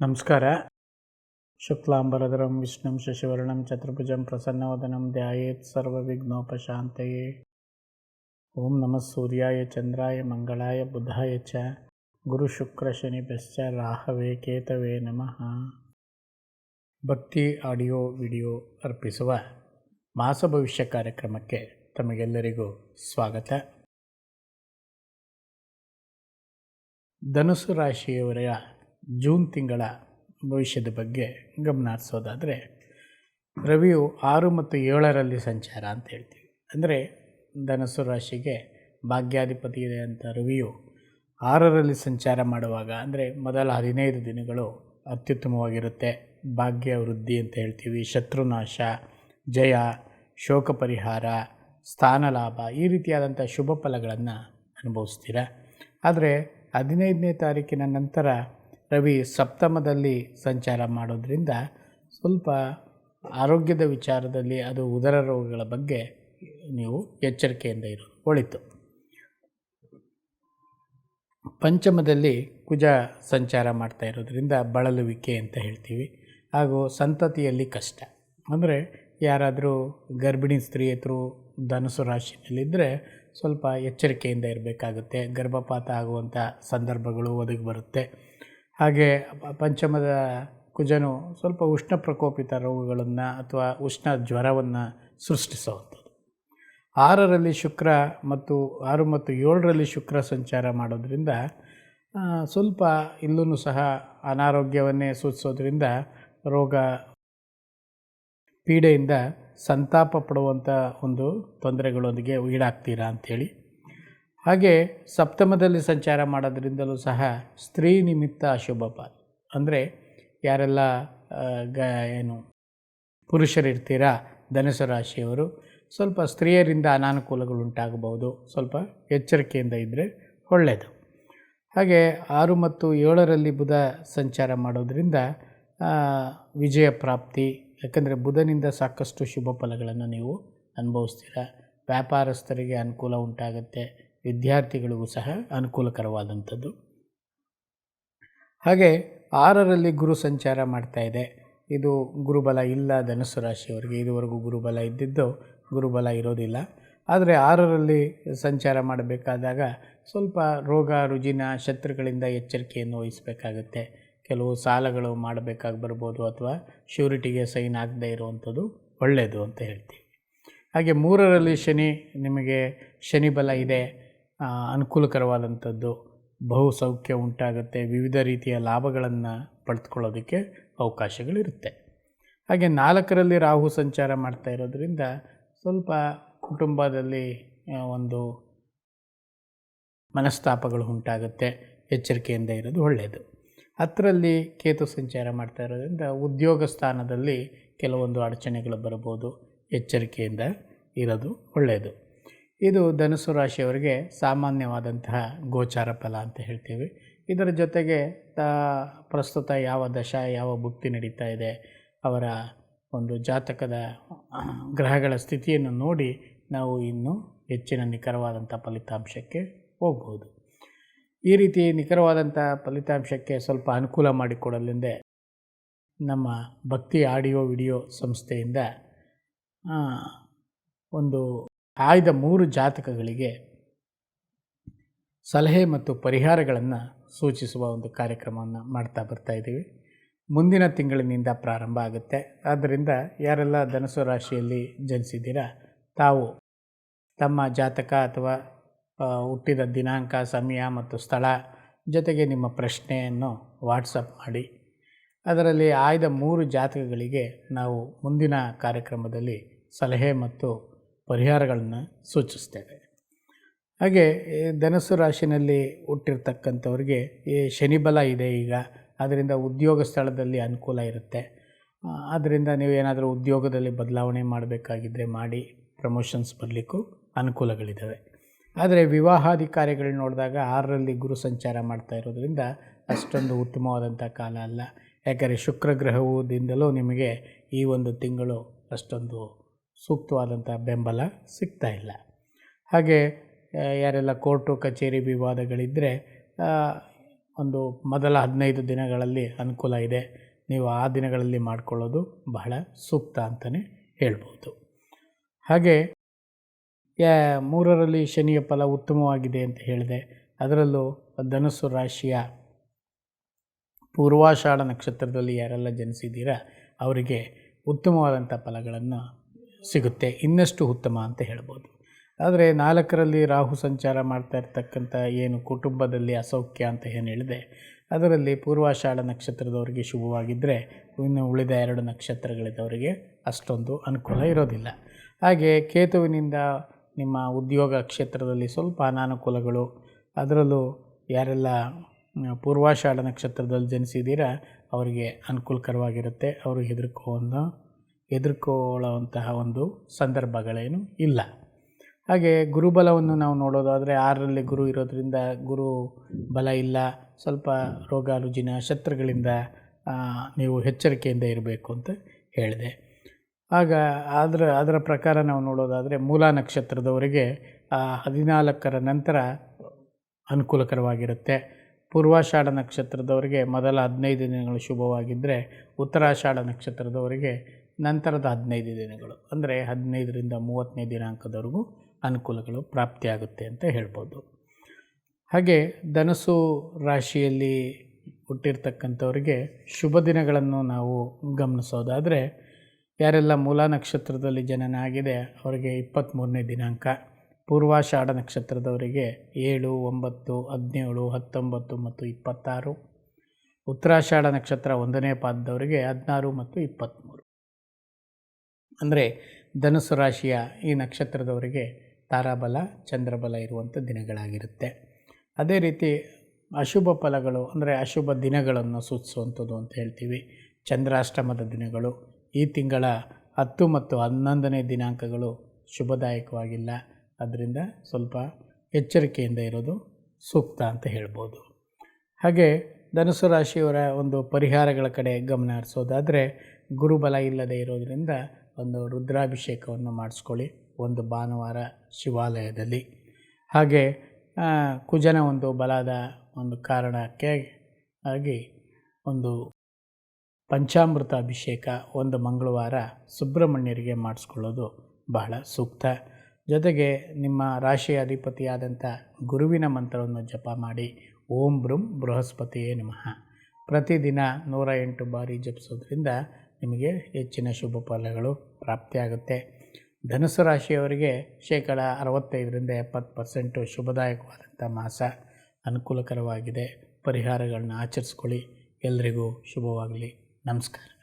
ನಮಸ್ಕಾರ. ಶುಕ್ಲಾಂಬರಧರಂ, ವಿಷ್ಣುಂ, ಶಶಿವರ್ಣಂ, ಚತುರ್ಭುಜಂ, ಪ್ರಸನ್ನವದನಂ, ಧ್ಯಾಯೇತ್, ಸರ್ವವಿಘ್ನೋಪಶಾಂತಯೇ. ಓಂ ನಮಃ ಸೂರ್ಯಾಯ, ಚಂದ್ರಾಯ, ಮಂಗಳಾಯ, ಬುಧಾಯ ಚ. ಗುರು ಶುಕ್ರ ಗುರುಶುಕ್ರಶನಿಭ್ಯಶ್ಚ ರಾಹವೇ, ಕೇತವೇ ನಮಃ. ಭಕ್ತಿ ಆಡಿಯೋ ವಿಡಿಯೋ ಅರ್ಪಿಸುವ ಮಾಸ ಭವಿಷ್ಯ ಕಾರ್ಯಕ್ರಮಕ್ಕೆ ತಮಗೆಲ್ಲರಿಗೂ ಸ್ವಾಗತ. ಧನುಸು ರಾಶಿಯವರ ಜೂನ್ ತಿಂಗಳ ಭವಿಷ್ಯದ ಬಗ್ಗೆ ಗಮನ ಹರಿಸೋದಾದರೆ, ರವಿಯು ಆರು ಮತ್ತು ಏಳರಲ್ಲಿ ಸಂಚಾರ ಅಂತ ಹೇಳ್ತೀವಿ. ಅಂದರೆ ಧನಸ್ಸು ರಾಶಿಗೆ ಭಾಗ್ಯಾಧಿಪತಿ ಇದೆ ಅಂತ ರವಿಯು ಆರರಲ್ಲಿ ಸಂಚಾರ ಮಾಡುವಾಗ, ಅಂದರೆ ಮೊದಲ ಹದಿನೈದು ದಿನಗಳು ಅತ್ಯುತ್ತಮವಾಗಿರುತ್ತೆ. ಭಾಗ್ಯ, ವೃದ್ಧಿ ಅಂತ ಹೇಳ್ತೀವಿ. ಶತ್ರುನಾಶ ಜಯ, ಶೋಕ ಪರಿಹಾರ, ಸ್ಥಾನ ಲಾಭ, ಈ ರೀತಿಯಾದಂಥ ಶುಭ ಫಲಗಳನ್ನು ಅನುಭವಿಸ್ತೀರ? ಆದರೆ ಹದಿನೈದನೇ ತಾರೀಕಿನ ನಂತರ ರವಿ ಸಪ್ತಮದಲ್ಲಿ ಸಂಚಾರ ಮಾಡೋದ್ರಿಂದ ಸ್ವಲ್ಪ ಆರೋಗ್ಯದ ವಿಚಾರದಲ್ಲಿ ಅದು ಉದರ ರೋಗಗಳ ಬಗ್ಗೆ ನೀವು ಎಚ್ಚರಿಕೆಯಿಂದ ಇರು ಒಳಿತು ಪಂಚಮದಲ್ಲಿ ಕುಜ ಸಂಚಾರ ಮಾಡ್ತಾ ಇರೋದ್ರಿಂದ ಬಳಲುವಿಕೆ ಅಂತ ಹೇಳ್ತೀವಿ. ಹಾಗೂ ಸಂತತಿಯಲ್ಲಿ ಕಷ್ಟ. ಅಂದರೆ ಯಾರಾದರೂ ಗರ್ಭಿಣಿ ಸ್ತ್ರೀಯತರು ಧನುಸು ರಾಶಿಯಲ್ಲಿದ್ದರೆ ಸ್ವಲ್ಪ ಎಚ್ಚರಿಕೆಯಿಂದ ಇರಬೇಕಾಗುತ್ತೆ. ಗರ್ಭಪಾತ ಆಗುವಂಥ ಸಂದರ್ಭಗಳು ಒದಗಿ ಬರುತ್ತೆ. ಹಾಗೆ ಪಂಚಮದ ಕುಜನು ಸ್ವಲ್ಪ ಉಷ್ಣ ಪ್ರಕೋಪಿತ ರೋಗಗಳನ್ನು ಅಥವಾ ಉಷ್ಣ ಜ್ವರವನ್ನು ಸೃಷ್ಟಿಸುವಂಥದ್ದು. ಆರರಲ್ಲಿ ಶುಕ್ರ ಮತ್ತು ಆರು ಮತ್ತು ಏಳರಲ್ಲಿ ಶುಕ್ರ ಸಂಚಾರ ಮಾಡೋದ್ರಿಂದ ಸ್ವಲ್ಪ ಇಲ್ಲೂ ಸಹ ಅನಾರೋಗ್ಯವನ್ನೇ ಸೂಚಿಸೋದ್ರಿಂದ ರೋಗ ಪೀಡೆಯಿಂದ ಸಂತಾಪ ಪಡುವಂಥ ಒಂದು ತೊಂದರೆಗಳೊಂದಿಗೆ ಈಡಾಗ್ತೀರಾ ಅಂಥೇಳಿ ಹಾಗೆ ಸಪ್ತಮದಲ್ಲಿ ಸಂಚಾರ ಮಾಡೋದ್ರಿಂದಲೂ ಸಹ ಸ್ತ್ರೀ ನಿಮಿತ್ತ ಅಶುಭ ಪಾಲು. ಅಂದರೆ ಯಾರೆಲ್ಲ ಗ, ಏನು, ಪುರುಷರಿರ್ತೀರಾ ಧನುಸು ರಾಶಿಯವರು, ಸ್ವಲ್ಪ ಸ್ತ್ರೀಯರಿಂದ ಅನಾನುಕೂಲಗಳು ಉಂಟಾಗಬಹುದು. ಸ್ವಲ್ಪ ಎಚ್ಚರಿಕೆಯಿಂದ ಇದ್ದರೆ ಒಳ್ಳೆಯದು ಹಾಗೆ ಆರು ಮತ್ತು ಏಳರಲ್ಲಿ ಬುಧ ಸಂಚಾರ ಮಾಡೋದರಿಂದ ವಿಜಯ ಪ್ರಾಪ್ತಿ, ಯಾಕಂದರೆ ಬುಧನಿಂದ ಸಾಕಷ್ಟು ಶುಭ ಫಲಗಳನ್ನು ನೀವು ಅನುಭವಿಸ್ತೀರ. ವ್ಯಾಪಾರಸ್ಥರಿಗೆ ಅನುಕೂಲ ಉಂಟಾಗುತ್ತೆ. ವಿದ್ಯಾರ್ಥಿಗಳಿಗೂ ಸಹ ಅನುಕೂಲಕರವಾದಂಥದ್ದು. ಹಾಗೆ ಆರರಲ್ಲಿ ಗುರು ಸಂಚಾರ ಮಾಡ್ತಾ ಇದೆ. ಇದು ಗುರುಬಲ ಇಲ್ಲ ಧನುಸ್ಸು ರಾಶಿಯವರಿಗೆ. ಇದುವರೆಗೂ ಗುರುಬಲ ಇದ್ದಿದ್ದು ಗುರುಬಲ ಇರೋದಿಲ್ಲ. ಆದರೆ ಆರರಲ್ಲಿ ಸಂಚಾರ ಮಾಡಬೇಕಾದಾಗ ಸ್ವಲ್ಪ ರೋಗ, ರುಜಿನ, ಶತ್ರುಗಳಿಂದ ಎಚ್ಚರಿಕೆಯನ್ನು ವಹಿಸಬೇಕಾಗುತ್ತೆ. ಕೆಲವು ಸಾಲಗಳು ಮಾಡಬೇಕಾಗಿ ಬರ್ಬೋದು ಅಥವಾ ಶ್ಯೂರಿಟಿಗೆ ಸೈನ್ ಆಗದೇ ಇರುವಂಥದ್ದು ಒಳ್ಳೆಯದು ಅಂತ ಹೇಳ್ತೀವಿ. ಹಾಗೆ ಮೂರರಲ್ಲಿ ಶನಿ, ನಿಮಗೆ ಶನಿಬಲ ಇದೆ. ಅನುಕೂಲಕರವಾದಂಥದ್ದು ಬಹು ಸೌಖ್ಯ ಉಂಟಾಗುತ್ತೆ, ವಿವಿಧ ರೀತಿಯ ಲಾಭಗಳನ್ನು ಪಡೆದುಕೊಳ್ಳೋದಕ್ಕೆ ಅವಕಾಶಗಳಿರುತ್ತೆ. ಹಾಗೆ ನಾಲ್ಕರಲ್ಲಿ ರಾಹು ಸಂಚಾರ ಮಾಡ್ತಾ ಇರೋದರಿಂದ ಸ್ವಲ್ಪ ಕುಟುಂಬದಲ್ಲಿ ಒಂದು ಮನಸ್ತಾಪಗಳು ಉಂಟಾಗುತ್ತೆ, ಎಚ್ಚರಿಕೆಯಿಂದ ಇರೋದು ಒಳ್ಳೆಯದು ಹತ್ತರಲ್ಲಿ ಕೇತು ಸಂಚಾರ ಮಾಡ್ತಾ ಇರೋದರಿಂದ ಉದ್ಯೋಗ ಸ್ಥಾನದಲ್ಲಿ ಕೆಲವೊಂದು ಅಡಚಣೆಗಳು ಬರ್ಬೋದು, ಎಚ್ಚರಿಕೆಯಿಂದ ಇರೋದು ಒಳ್ಳೆಯದು ಇದು ಧನುಸು ರಾಶಿಯವರಿಗೆ ಸಾಮಾನ್ಯವಾದಂತಹ ಗೋಚಾರ ಫಲ ಅಂತ ಹೇಳ್ತೀವಿ. ಇದರ ಜೊತೆಗೆ ಪ್ರಸ್ತುತ ಯಾವ ದಶ, ಯಾವ ಭುಕ್ತಿ ನಡೀತಾ ಇದೆ, ಅವರ ಒಂದು ಜಾತಕದ ಗ್ರಹಗಳ ಸ್ಥಿತಿಯನ್ನು ನೋಡಿ ನಾವು ಇನ್ನೂ ಹೆಚ್ಚಿನ ನಿಖರವಾದಂಥ ಫಲಿತಾಂಶಕ್ಕೆ ಹೋಗ್ಬೋದು. ಈ ರೀತಿ ನಿಖರವಾದಂಥ ಫಲಿತಾಂಶಕ್ಕೆ ಸ್ವಲ್ಪ ಅನುಕೂಲ ಮಾಡಿಕೊಡಲೆಂದೇ ನಮ್ಮ ಭಕ್ತಿ ಆಡಿಯೋ ವಿಡಿಯೋ ಸಂಸ್ಥೆಯಿಂದ ಒಂದು ಆಯ್ದ ಮೂರು ಜಾತಕಗಳಿಗೆ ಸಲಹೆ ಮತ್ತು ಪರಿಹಾರಗಳನ್ನು ಸೂಚಿಸುವ ಒಂದು ಕಾರ್ಯಕ್ರಮವನ್ನು ಮಾಡ್ತಾ ಬರ್ತಾ ಇದ್ದೀವಿ. ಮುಂದಿನ ತಿಂಗಳಿನಿಂದ ಪ್ರಾರಂಭ ಆಗುತ್ತೆ. ಆದ್ದರಿಂದ ಯಾರೆಲ್ಲ ಧನಸು ರಾಶಿಯಲ್ಲಿ ಜನಿಸಿದ್ದೀರಾ, ತಾವು ತಮ್ಮ ಜಾತಕ ಅಥವಾ ಹುಟ್ಟಿದ ದಿನಾಂಕ, ಸಮಯ ಮತ್ತು ಸ್ಥಳ ಜೊತೆಗೆ ನಿಮ್ಮ ಪ್ರಶ್ನೆಯನ್ನು ವಾಟ್ಸಪ್ ಮಾಡಿ. ಅದರಲ್ಲಿ ಆಯ್ದ ಮೂರು ಜಾತಕಗಳಿಗೆ ನಾವು ಮುಂದಿನ ಕಾರ್ಯಕ್ರಮದಲ್ಲಿ ಸಲಹೆ ಮತ್ತು ಪರಿಹಾರಗಳನ್ನು ಸೂಚಿಸ್ತೇವೆ ಹಾಗೆ ಧನಸ್ಸು ರಾಶಿನಲ್ಲಿ ಹುಟ್ಟಿರ್ತಕ್ಕಂಥವ್ರಿಗೆ ಈ ಶನಿಬಲ ಇದೆ ಈಗ. ಅದರಿಂದ ಉದ್ಯೋಗ ಸ್ಥಳದಲ್ಲಿ ಅನುಕೂಲ ಇರುತ್ತೆ. ಆದ್ದರಿಂದ ನೀವು ಏನಾದರೂ ಉದ್ಯೋಗದಲ್ಲಿ ಬದಲಾವಣೆ ಮಾಡಬೇಕಾಗಿದ್ದರೆ ಮಾಡಿ, ಪ್ರಮೋಷನ್ಸ್ ಬರಲಿಕ್ಕೂ ಅನುಕೂಲಗಳಿದ್ದಾವೆ ಆದರೆ ವಿವಾಹಾದಿ ನೋಡಿದಾಗ ಆರರಲ್ಲಿ ಗುರು ಸಂಚಾರ ಮಾಡ್ತಾ ಇರೋದ್ರಿಂದ ಅಷ್ಟೊಂದು ಉತ್ತಮವಾದಂಥ ಕಾಲ ಅಲ್ಲ. ಯಾಕಂದರೆ ಶುಕ್ರ ಗ್ರಹದಿಂದಲೂ ನಿಮಗೆ ಈ ಒಂದು ತಿಂಗಳು ಅಷ್ಟೊಂದು ಸೂಕ್ತವಾದಂಥ ಬೆಂಬಲ ಸಿಗ್ತಾ ಇಲ್ಲ. ಹಾಗೆ ಯಾರೆಲ್ಲ ಕೋರ್ಟು, ಕಚೇರಿ ವಿವಾದಗಳಿದ್ದರೆ ಒಂದು ಮೊದಲ ಹದಿನೈದು ದಿನಗಳಲ್ಲಿ ಅನುಕೂಲ ಇದೆ. ನೀವು ಆ ದಿನಗಳಲ್ಲಿ ಮಾಡಿಕೊಳ್ಳೋದು ಬಹಳ ಸೂಕ್ತ ಅಂತಲೇ ಹೇಳ್ಬೋದು. ಹಾಗೆ ಮೂರರಲ್ಲಿ ಶನಿಯ ಫಲ ಉತ್ತಮವಾಗಿದೆ ಅಂತ ಹೇಳಿದೆ. ಅದರಲ್ಲೂ ಧನುಸು ರಾಶಿಯ ಪೂರ್ವಾಷಾಢ ನಕ್ಷತ್ರದಲ್ಲಿ ಯಾರೆಲ್ಲ ಜನಿಸಿದ್ದೀರಾ, ಅವರಿಗೆ ಉತ್ತಮವಾದಂಥ ಫಲಗಳನ್ನು ಸಿಗುತ್ತೆ. ಇನ್ನಷ್ಟು ಉತ್ತಮ ಅಂತ ಹೇಳ್ಬೋದು. ಆದರೆ ನಾಲ್ಕರಲ್ಲಿ ರಾಹು ಸಂಚಾರ ಮಾಡ್ತಾ ಇರ್ತಕ್ಕಂಥ ಏನು ಕುಟುಂಬದಲ್ಲಿ ಅಸೌಖ್ಯ ಅಂತ ಏನು ಹೇಳಿದೆ ಅದರಲ್ಲಿ ಪೂರ್ವಾಷಾಢ ನಕ್ಷತ್ರದವರಿಗೆ ಶುಭವಾಗಿದ್ದರೆ ಇನ್ನು ಉಳಿದ ಎರಡು ನಕ್ಷತ್ರಗಳಿದ್ದವರಿಗೆ ಅಷ್ಟೊಂದು ಅನುಕೂಲ ಇರೋದಿಲ್ಲ. ಹಾಗೆ ಕೇತುವಿನಿಂದ ನಿಮ್ಮ ಉದ್ಯೋಗ ಕ್ಷೇತ್ರದಲ್ಲಿ ಸ್ವಲ್ಪ ಅನಾನುಕೂಲಗಳು, ಅದರಲ್ಲೂ ಯಾರೆಲ್ಲ ಪೂರ್ವಾಷಾಢ ನಕ್ಷತ್ರದಲ್ಲಿ ಜನಿಸಿದ್ದೀರಾ, ಅವರಿಗೆ ಅನುಕೂಲಕರವಾಗಿರುತ್ತೆ. ಅವರು ಹೆದರ್ಕೋವನ್ನು ಹೆದರ್ಕೊಳ್ಳುವಂತಹ ಒಂದು ಸಂದರ್ಭಗಳೇನು ಇಲ್ಲ. ಹಾಗೆ ಗುರುಬಲವನ್ನು ನಾವು ನೋಡೋದಾದರೆ ಆರರಲ್ಲಿ ಗುರು ಇರೋದರಿಂದ ಗುರು ಬಲ ಇಲ್ಲ, ಸ್ವಲ್ಪ ರೋಗ ರುಜಿನ ಶತ್ರುಗಳಿಂದ ನೀವು ಎಚ್ಚರಿಕೆಯಿಂದ ಇರಬೇಕು ಅಂತ ಹೇಳಿದೆ. ಆಗ ಅದರ ಅದರ ಪ್ರಕಾರ ನಾವು ನೋಡೋದಾದರೆ ಮೂಲ ನಕ್ಷತ್ರದವರಿಗೆ ಹದಿನಾಲ್ಕರ ನಂತರ ಅನುಕೂಲಕರವಾಗಿರುತ್ತೆ. ಪೂರ್ವಾಷಾಢ ನಕ್ಷತ್ರದವರಿಗೆ ಮೊದಲ ಹದಿನೈದು ದಿನಗಳು ಶುಭವಾಗಿದ್ದರೆ ಉತ್ತರಾಷಾಢ ನಕ್ಷತ್ರದವರಿಗೆ ನಂತರದ ಹದಿನೈದು ದಿನಗಳು, ಅಂದರೆ ಹದಿನೈದರಿಂದ ಮೂವತ್ತನೇ ದಿನಾಂಕದವರೆಗೂ ಅನುಕೂಲಗಳು ಪ್ರಾಪ್ತಿಯಾಗುತ್ತೆ ಅಂತ ಹೇಳ್ಬೋದು. ಹಾಗೆ ಧನಸು ರಾಶಿಯಲ್ಲಿ ಹುಟ್ಟಿರ್ತಕ್ಕಂಥವ್ರಿಗೆ ಶುಭ ದಿನಗಳನ್ನು ನಾವು ಗಮನಿಸೋದಾದರೆ, ಯಾರೆಲ್ಲ ಮೂಲ ನಕ್ಷತ್ರದಲ್ಲಿ ಜನನ ಆಗಿದೆ ಅವರಿಗೆ ಇಪ್ಪತ್ತ್ಮೂರನೇ ದಿನಾಂಕ, ಪೂರ್ವಾಷಾಢ ನಕ್ಷತ್ರದವರಿಗೆ ಏಳು, ಒಂಬತ್ತು, ಹದಿನೇಳು, ಹತ್ತೊಂಬತ್ತು ಮತ್ತು ಇಪ್ಪತ್ತಾರು, ಉತ್ತರಾಷಾಢ ನಕ್ಷತ್ರ ಒಂದನೇ ಪಾದದವರಿಗೆ ಹದಿನಾರು ಮತ್ತು ಇಪ್ಪತ್ತ್ಮೂರು. ಅಂದರೆ ಧನುಸು ರಾಶಿಯ ಈ ನಕ್ಷತ್ರದವರಿಗೆ ತಾರಾಬಲ, ಚಂದ್ರಬಲ ಇರುವಂಥ ದಿನಗಳಾಗಿರುತ್ತೆ. ಅದೇ ರೀತಿ ಅಶುಭ ಫಲಗಳು ಅಂದರೆ ಅಶುಭ ದಿನಗಳನ್ನು ಸೂಚಿಸುವಂಥದ್ದು ಅಂತ ಹೇಳ್ತೀವಿ. ಚಂದ್ರಾಷ್ಟಮದ ದಿನಗಳು, ಈ ತಿಂಗಳ ಹತ್ತು ಮತ್ತು ಹನ್ನೊಂದನೇ ದಿನಾಂಕಗಳು ಶುಭದಾಯಕವಾಗಿಲ್ಲ. ಅದರಿಂದ ಸ್ವಲ್ಪ ಎಚ್ಚರಿಕೆಯಿಂದ ಇರೋದು ಸೂಕ್ತ ಅಂತ ಹೇಳ್ಬೋದು. ಹಾಗೆ ಧನುಸು ರಾಶಿಯವರ ಒಂದು ಪರಿಹಾರಗಳ ಕಡೆ ಗಮನ ಹರಿಸೋದಾದರೆ ಗುರುಬಲ ಇಲ್ಲದೆ ಇರೋದರಿಂದ ಒಂದು ರುದ್ರಾಭಿಷೇಕವನ್ನು ಮಾಡಿಸ್ಕೊಳ್ಳಿ ಒಂದು ಭಾನುವಾರ ಶಿವಾಲಯದಲ್ಲಿ. ಹಾಗೆ ಕುಜನ ಒಂದು ಬಲದ ಒಂದು ಕಾರಣಕ್ಕೆ ಆಗಿ ಒಂದು ಪಂಚಾಮೃತ ಅಭಿಷೇಕ ಒಂದು ಮಂಗಳವಾರ ಸುಬ್ರಹ್ಮಣ್ಯರಿಗೆ ಮಾಡಿಸ್ಕೊಳ್ಳೋದು ಬಹಳ ಸೂಕ್ತ. ಜೊತೆಗೆ ನಿಮ್ಮ ರಾಶಿಯ ಅಧಿಪತಿಯಾದಂಥ ಗುರುವಿನ ಮಂತ್ರವನ್ನು ಜಪ ಮಾಡಿ. ಓಂ ಬ್ರೂಂ ಬೃಹಸ್ಪತಿಯೇ ನಮಃ. ಪ್ರತಿದಿನ ನೂರ ಎಂಟು ಬಾರಿ ಜಪಿಸೋದ್ರಿಂದ ನಿಮಗೆ ಹೆಚ್ಚಿನ ಶುಭ ಫಲಗಳು ಪ್ರಾಪ್ತಿಯಾಗುತ್ತೆ. ಧನುಸು ರಾಶಿಯವರಿಗೆ ಶೇಕಡ ಅರವತ್ತೈದರಿಂದ ಎಪ್ಪತ್ತು ಪರ್ಸೆಂಟು ಶುಭದಾಯಕವಾದಂಥ ಮಾಸ ಅನುಕೂಲಕರವಾಗಿದೆ. ಪರಿಹಾರಗಳನ್ನ ಆಚರಿಸ್ಕೊಳ್ಳಿ. ಎಲ್ರಿಗೂ ಶುಭವಾಗಲಿ. ನಮಸ್ಕಾರ.